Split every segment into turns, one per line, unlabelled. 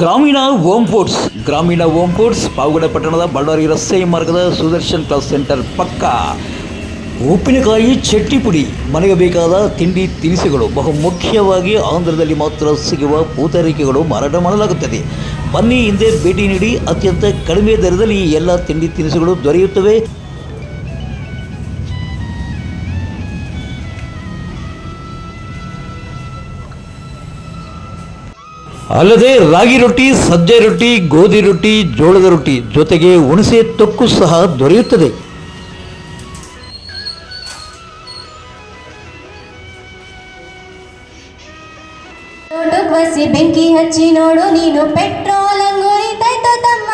ಗ್ರಾಮೀಣ ಓಮ್ ಫೋರ್ಟ್ಸ್ ಗ್ರಾಮೀಣ ಓಮ್ ಫೋರ್ಟ್ಸ್ ಪಾವಗಡ ಪಟ್ಟಣದ ಬಳ್ಳಾರಿ ರಸ್ತೆ ಮಾರ್ಗದ ಸುದರ್ಶನ್ ಕ್ಲಾಸ್ ಸೆಂಟರ್ ಪಕ್ಕ. ಉಪ್ಪಿನಕಾಯಿ ಚಟ್ನಿ ಪುಡಿ ಮನೆಗೆ ಬೇಕಾದ ತಿಂಡಿ ತಿನಿಸುಗಳು. ಬಹು ಮುಖ್ಯವಾಗಿ ಆಂಧ್ರದಲ್ಲಿ ಮಾತ್ರ ಸಿಗುವ ಪೂತರಿಕೆಗಳು ಮಾರಾಟ ಮಾಡಲಾಗುತ್ತದೆ. ಬನ್ನಿ ಹಿಂದೆ ಭೇಟಿ ನೀಡಿ ಅತ್ಯಂತ ಕಡಿಮೆ ದರದಲ್ಲಿ ಎಲ್ಲ ತಿಂಡಿ ತಿನಿಸುಗಳು ದೊರೆಯುತ್ತವೆ. ಅಲ್ಲದೆ ರಾಗಿ ರೊಟ್ಟಿ, ಸಜ್ಜೆ ರೊಟ್ಟಿ, ಗೋಧಿ ರೊಟ್ಟಿ, ಜೋಳದ ರೊಟ್ಟಿ ಜೊತೆಗೆ ಹುಣಸೆ ತೊಕ್ಕು ಸಹ ದೊರೆಯುತ್ತದೆ.
ಬಸಿ ಬೆಂಕಿ ಹಚ್ಚಿ ನೋಡು, ನೀನು ಪೆಟ್ರೋಲ್ ತಮ್ಮ.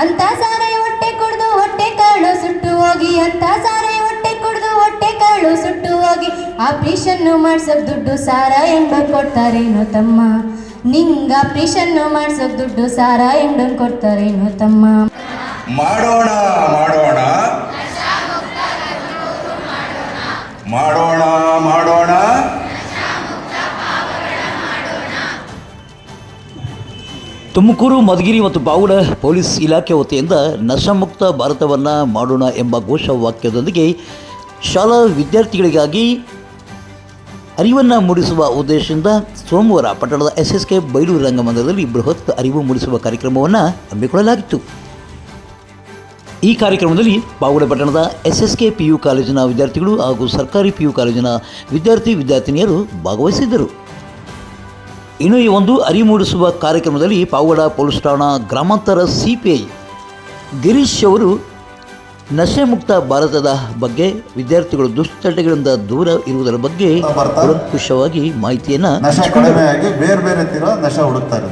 ಅಂತ ಸಾರೆ ಹೊಟ್ಟೆ ಕುಡಿದು ಹೊಟ್ಟೆ ಕಾಳು ಸುಟ್ಟು ಹೋಗಿ, ಅಂತ ಸಾರೆ ಹೊಟ್ಟೆ ಕುಡಿದು ಹೊಟ್ಟೆ ಕಾಳು ಸುಟ್ಟು ಹೋಗಿ ಆಪರೇಷನ್ ಮಾಡ್ಸಕ್ ದುಡ್ಡು ಸಾರ ಎಂಬ ಕೊಡ್ತಾರೇನೋ ತಮ್ಮ. ನಿಂಗ ಆಪರೇಷನ್ ಮಾಡ್ಸೋಕ್ ದುಡ್ಡು ಸಾರ ಎಂಡ್ ಕೊಡ್ತಾರೆ ತಮ್ಮ.
ಮಾಡೋಣ ಮಾಡೋಣ. ಮಾಡೋಣ ಮಾಡೋಣ.
ತುಮಕೂರು ಮಧುಗಿರಿ ಮತ್ತು ಬಾವುಡ ಪೊಲೀಸ್ ಇಲಾಖೆ ವತಿಯಿಂದ ನಶಮುಕ್ತ ಭಾರತವನ್ನು ಮಾಡೋಣ ಎಂಬ ಘೋಷವಾಕ್ಯದೊಂದಿಗೆ ಶಾಲಾ ವಿದ್ಯಾರ್ಥಿಗಳಿಗಾಗಿ ಅರಿವನ್ನು ಮೂಡಿಸುವ ಉದ್ದೇಶದಿಂದ ಸೋಮವಾರ ಪಟ್ಟಣದ ಎಸ್ ಎಸ್ ಕೆ ಬೈಲೂರು ರಂಗಮಂದಿರದಲ್ಲಿ ಬೃಹತ್ ಅರಿವು ಮೂಡಿಸುವ ಕಾರ್ಯಕ್ರಮವನ್ನು ಹಮ್ಮಿಕೊಳ್ಳಲಾಗಿತ್ತು. ಈ ಕಾರ್ಯಕ್ರಮದಲ್ಲಿ ಬಾಗುಡೆ ಪಟ್ಟಣದ S S K P U ಕಾಲೇಜಿನ ವಿದ್ಯಾರ್ಥಿಗಳು ಹಾಗೂ ಸರ್ಕಾರಿ ಪಿ ಯು ಕಾಲೇಜಿನ ವಿದ್ಯಾರ್ಥಿ ವಿದ್ಯಾರ್ಥಿನಿಯರು ಭಾಗವಹಿಸಿದ್ದರು. ಇನ್ನು ಈ ಒಂದು ಅರಿವು ಮೂಡಿಸುವ ಕಾರ್ಯಕ್ರಮದಲ್ಲಿ ಪಾವಗಡ ಪೊಲೀಸ್ ಠಾಣಾ ಗ್ರಾಮಾಂತರ ಸಿಪಿಐ ಗಿರೀಶ್ ಅವರು ನಶೆ ಮುಕ್ತ ಭಾರತದ ಬಗ್ಗೆ ವಿದ್ಯಾರ್ಥಿಗಳು ದುಶ್ಚಟಗಳಿಂದ ದೂರ ಇರುವುದರ ಬಗ್ಗೆ? ಕೂಲಂಕುಷವಾಗಿ ಮಾಹಿತಿಯನ್ನು
ನಶೆ ಕಡಿಮೆಯಾಗಿ ಬೇರೆ ಬೇರೆ ತೀರ ನಶೆ ಹುಡುಕ್ತಾರೆ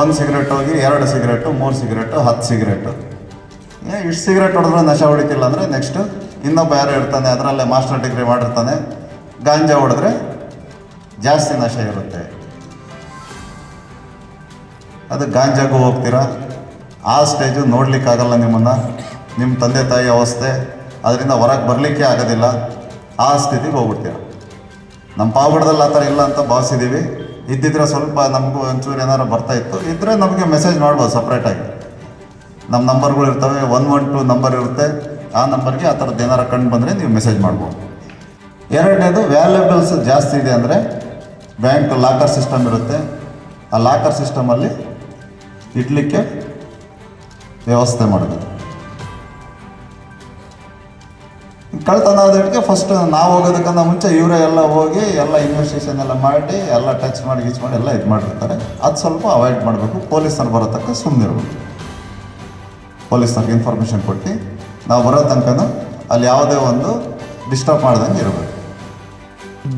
ಒಂದು ಸಿಗರೆಟ್ ಹೋಗಿ ಎರಡು ಸಿಗರೆಟು ಮೂರು ಸಿಗರೆಟು ಹತ್ತು ಸಿಗರೆಟು. ಇಷ್ಟು ಸಿಗರೆಟ್ ಹೊಡೆದ್ರೆ ನಶೆ ಹೊಡಿತಿಲ್ಲ ಅಂದರೆ ನೆಕ್ಸ್ಟ್ ಇನ್ನೊಬ್ಬ ಯಾರು ಇರ್ತಾನೆ ಅದರಲ್ಲೇ ಮಾಸ್ಟರ್ ಡಿಗ್ರಿ ಮಾಡಿರ್ತಾನೆ ಗಾಂಜಾ ಹೊಡೆದ್ರೆ ಜಾಸ್ತಿ ನಶೆ ಇರುತ್ತೆ. ಅದು ಗಾಂಜಾಗೂ ಹೋಗ್ತೀರಾ? ಆ ಸ್ಟೇಜು ನೋಡ್ಲಿಕ್ಕಾಗಲ್ಲ ನಿಮ್ಮನ್ನು. ನಿಮ್ಮ ತಂದೆ ತಾಯಿ ಅವಸ್ಥೆ, ಅದರಿಂದ ಹೊರಗೆ ಬರಲಿಕ್ಕೆ ಆಗೋದಿಲ್ಲ. ಆ ಸ್ಥಿತಿಗೆ ಹೋಗ್ಬಿಡ್ತೀರ. ನಮ್ಮ ಪಾವಗಡದಲ್ಲಿ ಆ ಥರ ಇಲ್ಲ ಅಂತ ಭಾವಿಸಿದ್ದೀವಿ ಇದ್ದಿದ್ರೆ ಸ್ವಲ್ಪ ನಮಗೂ ಒಂಚೂರು ಏನಾರು ಬರ್ತಾ ಇತ್ತು. ಇದ್ದರೆ ನಮಗೆ ಮೆಸೇಜ್ ಮಾಡ್ಬೋದು ಸಪ್ರೇಟಾಗಿ ನಮ್ಮ ನಂಬರ್ಗಳು ಇರ್ತವೆ ಒನ್ ಒನ್ ಟು ನಂಬರ್ ಇರುತ್ತೆ. ಆ ನಂಬರ್ಗೆ ಆ ಥರದ್ದು ಏನಾರು ಕಂಡು ಬಂದರೆ ನೀವು ಮೆಸೇಜ್ ಮಾಡ್ಬೋದು. ಎರಡನೇದು ವ್ಯಾಲ್ಯೂಬಲ್ಸ್ ಜಾಸ್ತಿ ಇದೆ ಅಂದರೆ ಬ್ಯಾಂಕ್ ಲಾಕರ್ ಸಿಸ್ಟಮ್ ಇರುತ್ತೆ. ಆ ಲಾಕರ್ ಸಿಸ್ಟಮಲ್ಲಿ ಇಡಲಿಕ್ಕೆ ವ್ಯವಸ್ಥೆ ಮಾಡಬೇಕು ಕಳ್ತನ ಆದಕ್ಕೆ ಫಸ್ಟ್ ನಾವು ಹೋಗೋದಕ್ಕಿಂತ ಮುಂಚೆ ಇವರೇ ಎಲ್ಲ ಹೋಗಿ ಎಲ್ಲ ಇನ್ವೆಸ್ಟಿಗೇಷನ್ ಎಲ್ಲ ಮಾಡಿ, ಎಲ್ಲ ಟಚ್ ಮಾಡಿ, ಗೀಚ್ ಮಾಡಿ ಎಲ್ಲ ಇದು ಮಾಡಿರ್ತಾರೆ ಅದು ಸ್ವಲ್ಪ ಅವಾಯ್ಡ್ ಮಾಡಬೇಕು. ಪೊಲೀಸರು ಬರೋ ತನಕ ಸುಮ್ಮನಿರ್ಬೇಕು ಪೊಲೀಸ್ನವ್ರಿಗೆ ಇನ್ಫಾರ್ಮೇಷನ್ ಕೊಟ್ಟು ನಾವು ಬರೋ ತನಕನೂ ಅಲ್ಲಿ ಯಾವುದೇ ಒಂದು ಡಿಸ್ಟರ್ಬ್ ಮಾಡ್ದಂಗೆ ಇರಬೇಕು.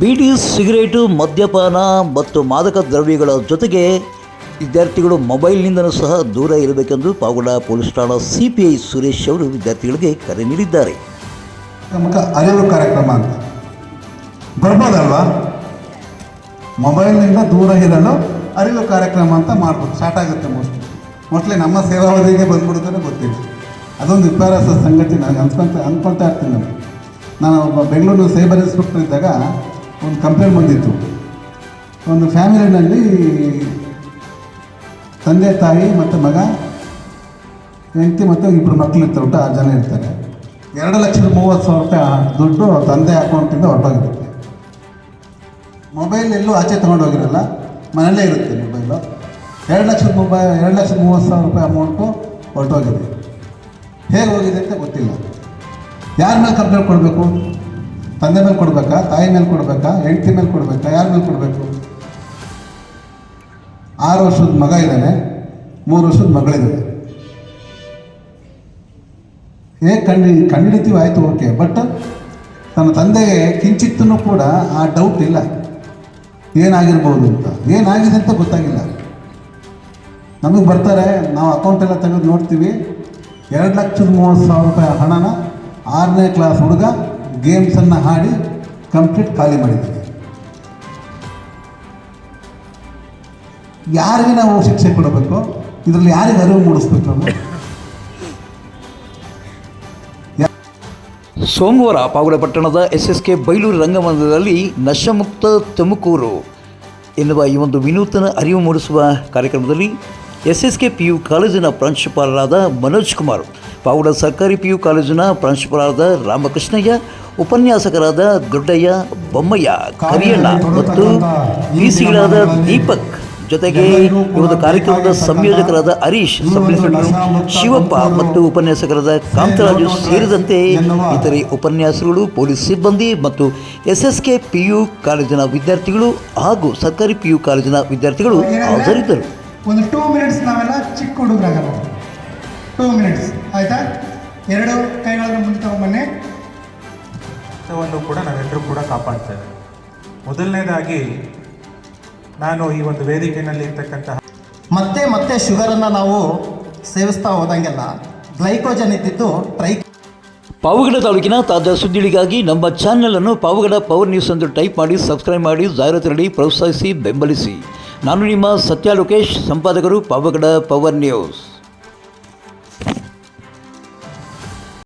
ಬೀಡಿ, ಸಿಗರೇಟು, ಮದ್ಯಪಾನ ಮತ್ತು ಮಾದಕ ದ್ರವ್ಯಗಳ ಜೊತೆಗೆ ವಿದ್ಯಾರ್ಥಿಗಳು ಮೊಬೈಲ್ನಿಂದಲೂ ಸಹ ದೂರ ಇರಬೇಕೆಂದು ಪಾವಗಡ ಪೊಲೀಸ್ ಠಾಣಾ ಸಿ ಪಿ ಐ ಸುರೇಶ್ ಅವರು ವಿದ್ಯಾರ್ಥಿಗಳಿಗೆ ಕರೆ ನೀಡಿದ್ದಾರೆ.
ನಮಗೆ ಅರಿವು ಕಾರ್ಯಕ್ರಮ ಅಂತ. ಬರ್ಬೋದಲ್ವಾ? ಮೊಬೈಲ್ನಿಂದ ದೂರ ಇರಲು ಅರಿವು ಕಾರ್ಯಕ್ರಮ ಅಂತ ಮಾಡ್ಬೋದು. ಸ್ಟಾರ್ಟ್ ಆಗುತ್ತೆ ಮೋಸ್ಟ್ಲಿ ಮೋಸ್ಟ್ಲಿ ನಮ್ಮ ಸೇವಾವಧಿಗೆ ಬಂದ್ಬಿಡುತ್ತೆ ಗೊತ್ತಿಲ್ಲ. ಅದೊಂದು ವಿಪರ್ಯಾಸ ಸಂಗತಿ ನನಗೆ ಅನ್ಕೊಂತ, ಅನ್ಕೊಳ್ತಾ ಇರ್ತೀನಿ ನಾನು. ನಾನು ಒಬ್ಬ ಬೆಂಗಳೂರು ಸೈಬರ್ ಇನ್ಸ್ಪೆಕ್ಟರ್ ಇದ್ದಾಗ ಒಂದು ಕಂಪ್ಲೇಂಟ್ ಬಂದಿತ್ತು. ಒಂದು ಫ್ಯಾಮಿಲಿನಲ್ಲಿ ತಂದೆ, ತಾಯಿ ಮತ್ತು ಮಗ, ಹೆಂಡತಿ ಮತ್ತು ಇಬ್ಬರು ಮಕ್ಕಳು ಇರ್ತಾರೆ ಊಟ ಆರು ಜನ ಇರ್ತಾರೆ. ಎರಡು ಲಕ್ಷದ ಮೂವತ್ತು ಸಾವಿರ ರೂಪಾಯಿ ದುಡ್ಡು ತಂದೆ ಅಕೌಂಟಿಂದ ಹೊರಟೋಗಿರುತ್ತೆ ಮೊಬೈಲ್ ಎಲ್ಲೂ ಆಚೆ ತೊಗೊಂಡೋಗಿರಲ್ಲ ಮನೆಯಲ್ಲೇ ಇರುತ್ತೆ ಮೊಬೈಲು. ಎರಡು ಲಕ್ಷದ ಮೊಬೈಲ್ ಎರಡು ಲಕ್ಷದ ಮೂವತ್ತು ಸಾವಿರ ರೂಪಾಯಿ ಅಮೌಂಟು ಹೊರಟೋಗಿದೆ. ಹೇಗೆ ಹೋಗಿದೆ ಅಂತ ಗೊತ್ತಿಲ್ಲ. ಯಾರ ಮೇಲೆ ಕಂಪ್ಲೇಂಟ್ ಕೊಡಬೇಕು? ತಂದೆ ಮೇಲೆ ಕೊಡಬೇಕಾ? ತಾಯಿ ಮೇಲೆ ಕೊಡಬೇಕಾ? ಹೆಂಡತಿ ಮೇಲೆ ಕೊಡಬೇಕಾ? ಯಾರ ಮೇಲೆ ಕೊಡಬೇಕು? ಆರು ವರ್ಷದ ಮಗ ಇದ್ದಾನೆ, ಮೂರು ವರ್ಷದ ಮಗಳಿದ್ದಾನೆ ಹೇಗೆ ಕಂಡು ಕಂಡುಹಿಡಿತೀವಿ ಆಯಿತು, ಓಕೆ. ಬಟ್ ತನ್ನ ತಂದೆಗೆ ಕಿಂಚಿತ್ತೂ ಕೂಡ ಆ ಡೌಟ್ ಇಲ್ಲ. ಏನಾಗಿರ್ಬೋದು ಅಂತ. ಏನಾಗಿದೆ ಅಂತ ಗೊತ್ತಾಗಿಲ್ಲ. ನಮಗೆ ಬರ್ತಾರೆ, ನಾವು ಅಕೌಂಟ್ ಎಲ್ಲ ತೆಗೆದು ನೋಡ್ತೀವಿ. ಎರಡು ಲಕ್ಷದ ಮೂವತ್ತು ಸಾವಿರ ರೂಪಾಯಿ ಹಣನ ಆರನೇ ಕ್ಲಾಸ್ ಹುಡುಗ ಗೇಮ್ಸನ್ನು ಆಡಿ ಕಂಪ್ಲೀಟ್ ಖಾಲಿ ಮಾಡಿದ್ದೀವಿ ಯಾರಿಗೆ ನಾವು ಶಿಕ್ಷೆ ಕೊಡಬೇಕು? ಇದರಲ್ಲಿ ಯಾರಿಗೆ ಅರಿವು ಮೂಡಿಸ್ಬೇಕು
ಸೋಮವಾರ ಪಾವಗಡ ಪಟ್ಟಣದ ಎಸ್ ಎಸ್ ಕೆ ಬೈಲೂರು ರಂಗಮಂದಿರದಲ್ಲಿ ನಶಮುಕ್ತ ತುಮಕೂರು ಎನ್ನುವ ಈ ಒಂದು ವಿನೂತನ ಅರಿವು ಮೂಡಿಸುವ ಕಾರ್ಯಕ್ರಮದಲ್ಲಿ S S K P U ಕಾಲೇಜಿನ ಪ್ರಾಂಶುಪಾಲರಾದ ಮನೋಜ್ ಕುಮಾರ್, ಪಾವಗಡ ಸರ್ಕಾರಿ ಪಿ ಯು ಕಾಲೇಜಿನ ಪ್ರಾಂಶುಪಾಲರಾದ ರಾಮಕೃಷ್ಣಯ್ಯ, ಉಪನ್ಯಾಸಕರಾದ ದೊಡ್ಡಯ್ಯ, ಬೊಮ್ಮಯ್ಯ, ಕರಿಯಣ್ಣ ಮತ್ತು ಪಿ ಸಿಗಳಾದ ದೀಪಕ್. ಜೊತೆಗೆ ಈ ಒಂದು ಕಾರ್ಯಕ್ರಮದ ಸಂಯೋಜಕರಾದ ಹರೀಶ್ ಸಬ್ ಶಿವಪ್ಪ ಮತ್ತು ಉಪನ್ಯಾಸಕರಾದ ಕಾಂತರಾಜು ಸೇರಿದಂತೆ ಇತರೆ ಉಪನ್ಯಾಸಗಳು ಪೊಲೀಸ್ ಸಿಬ್ಬಂದಿ ಮತ್ತು S S K P U ಕಾಲೇಜಿನ ವಿದ್ಯಾರ್ಥಿಗಳು ಹಾಗೂ ಸರ್ಕಾರಿ ಪಿ ಯು ಕಾಲೇಜಿನ ವಿದ್ಯಾರ್ಥಿಗಳು ಹಾಜರಿದ್ದರು.
ಒಂದು ಟೂ ಮಿನಿಟ್ಸ್ ನಾವೆಲ್ಲ ಚಿಕ್ಕ ಹುಡುಗರಾಗಲ್ಲ. ಟೂ ಮಿನಿಟ್ಸ್ ಆಯಿತಾ? ಎರಡು ಕೈಗಳನ್ನು ಮುಂದೆ ತಗೊಂಬನ್ನಿ.
ಕೂಡ ನಾವೆಲ್ಲರೂ ಕೂಡ ಕಾಪಾಡ್ತೇವೆ. ಮೊದಲನೇದಾಗಿ ನಾನು ಈ ಒಂದು ವೇದಿಕೆಯಲ್ಲಿ ಇರ್ತಕ್ಕಂತಹ
ಮತ್ತೆ ಮತ್ತೆ ಶುಗರನ್ನು ನಾವು ಸೇವಿಸ್ತಾ ಹೋದಂಗೆಲ್ಲ ಗ್ಲೈಕೋಜನ್ ಇದ್ದಿದ್ದು ಟ್ರೈ
ಪಾವಗಡ ತಾಲೂಕಿನ ತಾಜಾ ಸುದ್ದಿಗಳಿಗಾಗಿ ನಮ್ಮ ಚಾನೆಲ್ ಪಾವಗಡ ಪವರ್ ನ್ಯೂಸ್ ಎಂದು ಟೈಪ್ ಮಾಡಿ ಸಬ್ಸ್ಕ್ರೈಬ್ ಮಾಡಿ ಜಾಹೀರಾತು ನೀಡಿ ಪ್ರೋತ್ಸಾಹಿಸಿ ಬೆಂಬಲಿಸಿ. ನಾನು ನಿಮ್ಮ ಸತ್ಯ ಲೋಕೇಶ್ ಸಂಪಾದಕರು ಪಾವಗಡ ಪವರ್ ನ್ಯೂಸ್